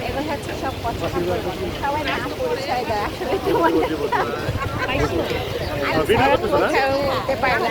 এগুলো হচ্ছে সব পছন্দ সবাই নাম পরিচয় দেয় আসলে তোমার কোথাও উঠতে পারে না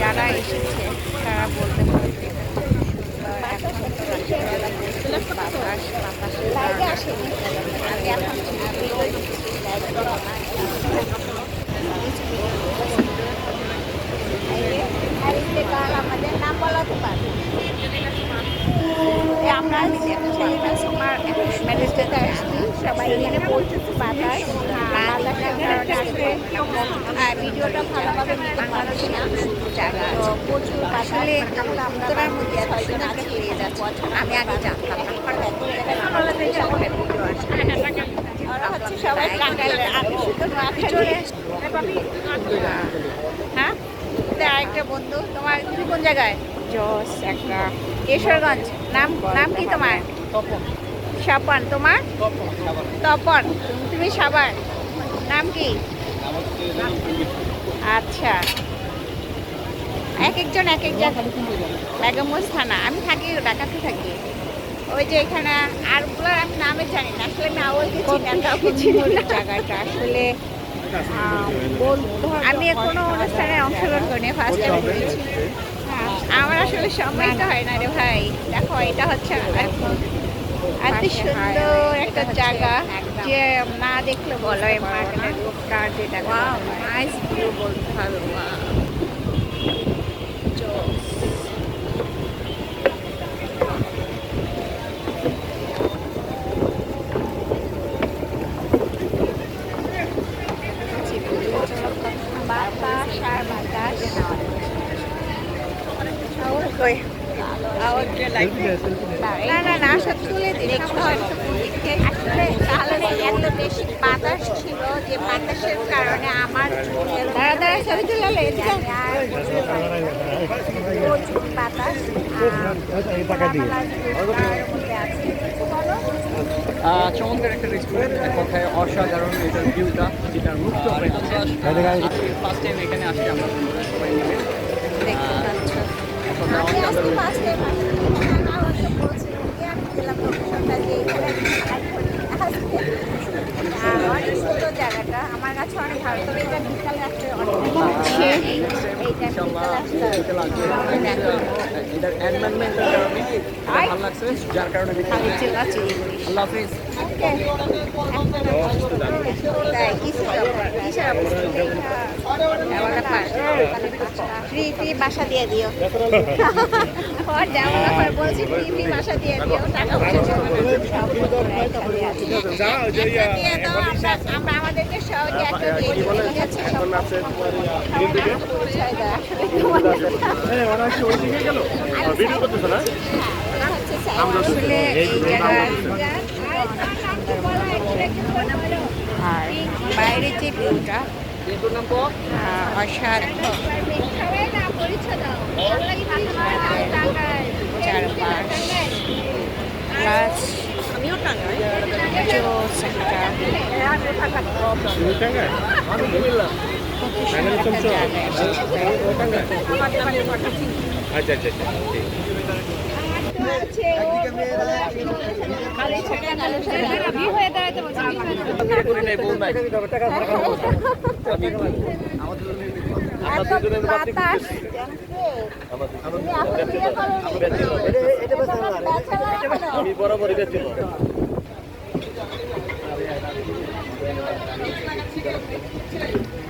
যারা এসেছে তারা বলতে পারবে বাতাস বাতাস বাতাসের কারণে আমি এখন ভিডিও দিচ্ছি লাইভ করো না আর এই গান আমাদের নাম বলাতে পারবে আমরা তোমার ম্যারেজ ডেতে আসছি সবাই এখানে পৌঁছেছে বাতাস বাতাসের কারণে আসলে আর ভিডিওটা ভালোভাবে নিতে পারছি না। তো প্রচুর আসলে উত্তরার মধ্যে ছয়জন আছে পেয়ে যাচ্ছে আমি আগে জানতাম সবাই হ্যাঁ? আরেকটা বন্ধু তোমার তুমি কোন জায়গায়? জস একটা। কেশরগঞ্জ। নাম নাম কি তোমার? স্বপন তোমার? তপন তুমি সাবার নাম কি? আচ্ছা। এক একজন এক এক জায়গা বেগমগঞ্জ থানা। আমি থাকি ঢাকাতে থাকি। ওই যে এখানে আর ওগুলোর আমি নামে জানি না। আসলে আমি আওয়াজকে চিনি না। জায়গাটা? আসলে আমি কোনো অনুষ্ঠানে অংশগ্রহণ করিনি ফার্স্ট টাইম করেছি। আমার আসলে সময় তো হয় না রে ভাই। দেখো এটা হচ্ছে এত সুন্দর একটা জায়গা যে না দেখলে বলো এই মার্কেটের লোকটা যেটা নাইস ভিউ বলতে হবে বাতাস আর বাতাস ওই না না না সত্যি তুলে দিই আসলে তাহলে এত বেশি বাতাস ছিল যে বাতাসের কারণে আমার দাঁড়া দাঁড়া ছবি তুলে এদিকে প্রচুর বাতাস চমৎকার একটা রেস্টুরেন্ট এক কথায় অসাধারণ এটার ভিউটা যেটার মুক্ত ফার্স্ট টাইম এখানে আসি আমরা সবাই মিলে এখন অনেক সুন্দর জায়গাটা আমার কাছে অনেক ভালো তবে এটা বিকালে আসলে অনেক ভালো যার কারণে আল্লাহ হাফিজ। ফ্রি ফ্রি বাসা দিয়ে দিও। ওর যেমন করে বলছি ফ্রি ফ্রি বাসা দিয়ে দিও। টাকা পয়সা দিয়ে আমরা আমাদেরকে সহজে একটা দিয়ে দিই পরিচয় দেয় আসলে এই জায়গার আর বাইরের যে ভিউটা? আচ্ছা আচ্ছা আচ্ছা ঠিক। এত বাতাস তুমি এখন বিয়ে করোনি? আমি বরাবরই বেছিল এই দেখুন,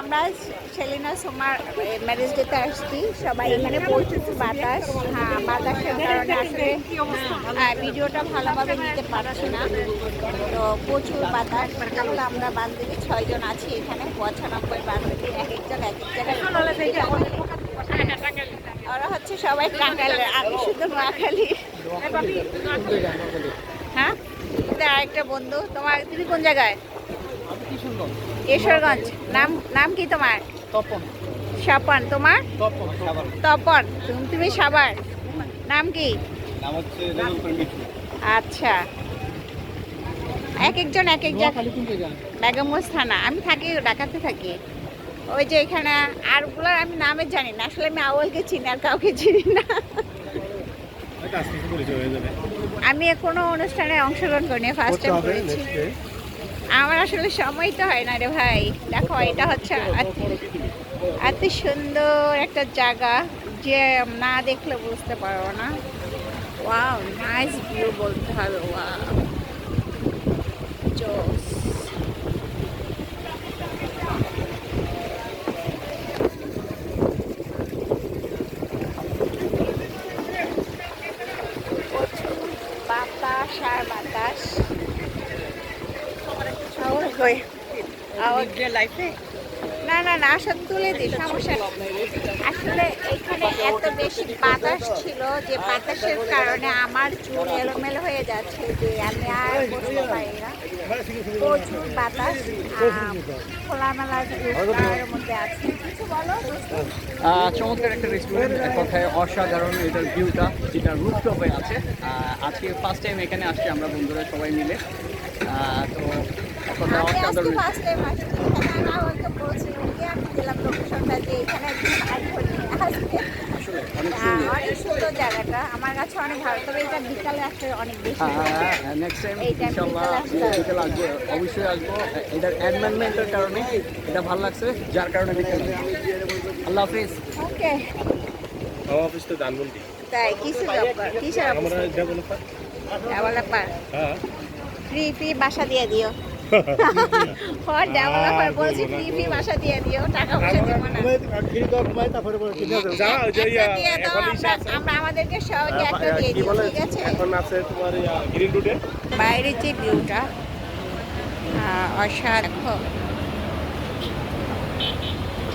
আমরা সেলিনা সোমার ম্যারেজ ডেতে আসছি। সবাই এখানে পৌঁছেছি বাতাস। হ্যাঁ বাতাসের কারণে আসলে হ্যাঁ, ভিডিওটা ভালোভাবে নিতে পারছি না। তো প্রচুর বাতাস। তাহলে আমরা বান্ধবী ছয়জন আছি এখানে। পঁচানব্বই বান্ধবী এক একজন এক এক জায়গায়। ওরা হচ্ছে সবাই টাঙ্গাইলের আমি শুধু নোয়াখালী হ্যাঁ? আরেকটা বন্ধু তোমার তুমি কোন জায়গায়? কিশোরগঞ্জ। নাম নাম কি তোমার? তপন। স্বপন। তোমার? তপন তপন। তুমি তুমি সাবার নাম কি? আচ্ছা এক একজন এক এক বেগমগঞ্জ থানা। আমি থাকি ঢাকাতে থাকি। ওই যে এখানে আরগুলোর আমি নামে জানি না। আসলে আমি আওয়ালকে চিনি আর কাউকে চিনি না। আমি কোনো অনুষ্ঠানে অংশগ্রহণ করিনি ফার্স্ট টাইম করেছি। আমার আসলে সময় তো হয় না রে ভাই। দেখো, এটা হচ্ছে এত- সুন্দর একটা জায়গা যে না দেখলে বুঝতে পারব না। ভিউ বলতে হবে বাতাস আর বাতাস। কই? আওয়াজ না না না আসলে তুলে দিই সমস্যা। আসলে এখানে এত বেশি বাতাস ছিল যে বাতাসের কারণে আমার চুল এলোমেলো হয়ে যাচ্ছে যে আমি আর বসতে পারি না। প্রচুর বাতাস খোলামেলা এর মধ্যে আছে। চমৎকার একটা রেস্টুরেন্ট এক কথায় অসাধারণ এটার ভিউটা যেটা রুফটপে আছে। আজকে ফার্স্ট টাইম এখানে আসছি আমরা বন্ধুরা সবাই মিলে। আসলে অনেক হ্যাঁ, সুন্দর অনেক সুন্দর জায়গাটা। আমার কাছে অনেক ভালো তবে এটা বিকালে আসলে অনেক বেশি। নেক্সট টাইম এইটা ইনশাল্লাহ বিকেলে আসতে আসব। অবশ্যই আসব। এটার অ্যাডমেন্টমেন্টের কারণে এটা ভালো লাগছে যার কারণে বিকেল আল্লাহ হাফিজ। ওকে। আমার অফিস তো ধানমন্ডি। তাই কিসের কিসের আমরা ডেভেলপার ডেভেলপার হ্যাঁ। ফ্রি ফ্রি বাসা দিয়ে দিও। হর ডেভেলপার বলছি ফ্রি ফ্রি বাসা দিয়ে দিও টাকা পয়সা দেবো না। একটা দাও আমরা আমরা আমাদেরকে সবাইকে একটা দিয়ে কি ঠিক আছে? এখন আছে তোমার গ্রিন রুটে বাইরের যে ভিউটা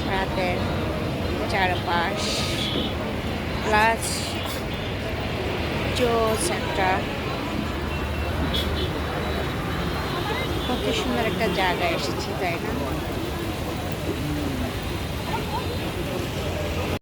রাতের চারপাশ প্লাস জোস একটা কত সুন্দর একটা জায়গায় এসেছি তাই না?